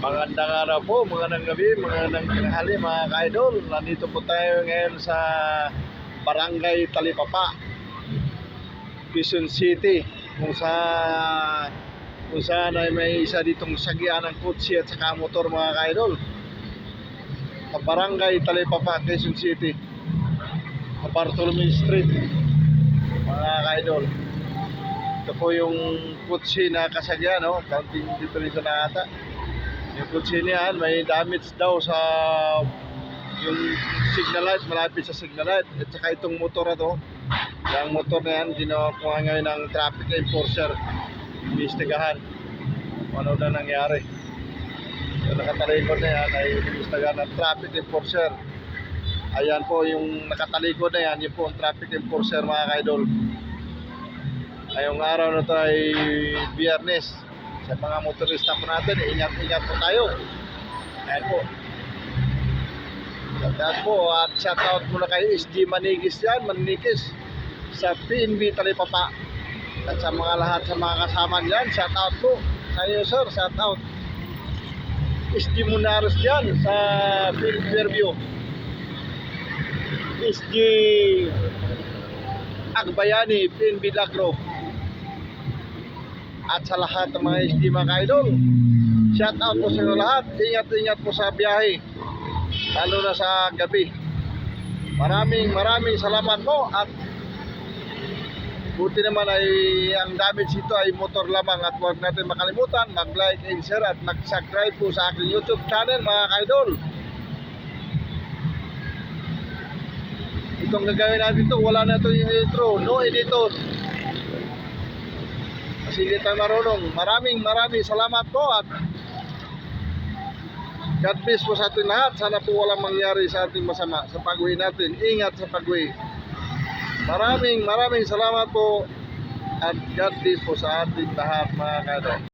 Magandang araw po, magandang gabi, magandang tanghali mga ka-idol. Nandito po tayo ngayon sa Barangay Talipapa, Quezon City. Kung sa kung saan ay may isa ditong sagyan ng kutsi at saka motor mga ka-idol. Sa Barangay Talipapa, Quezon City. Sa Bartolome Street, mga ka-idol. Ito po yung kutsi na kasagyan, no? Counting dito rin sa nakata. Yung may damage daw sa yung signal light, malapit sa signal light. At saka itong motor na to, yung motor na yan, ginawa ngayon ng traffic enforcer. Imbestigahan kung ano na nangyari. Yung nakatalikod na yan ay imbestigahan ng traffic enforcer. Ayan po yung nakatalikod na yan, yun po ang traffic enforcer mga kaidol. Ngayong araw na to ay biyernes. Sa mga motorista po natin, ingat-ingat po tayo. Ayan po. Shoutout po at shoutout muna kay SG Manigis yan, Manigis sa PNB Talipapa. At sa mga lahat sa mga kasama diyan, shoutout po. Sa iyo sir, shoutout. SG Munaros dyan sa Fairview. SG Agbayani, PNB Lagro. At sa lahat ng mga SD mga idol, shout out po sa inyo lahat. Ingat-ingat po sa biyahe, lalo na sa gabi. Maraming maraming salamat po at buti naman ay ang damage ito ay motor lamang at huwag natin makalimutan mag-like and share at mag-subscribe po sa aking YouTube channel mga idol. Itong gagawin natin ito, wala na ito yung intro, no editor. Kasi hindi tayo marunong. Maraming maraming salamat po at God bless po sa ating lahat. Sana po walang mangyari sa ating masama sa pag-uwi natin. Ingat sa pag-uwi. Maraming maraming salamat po at God bless po sa ating lahat mga kadol.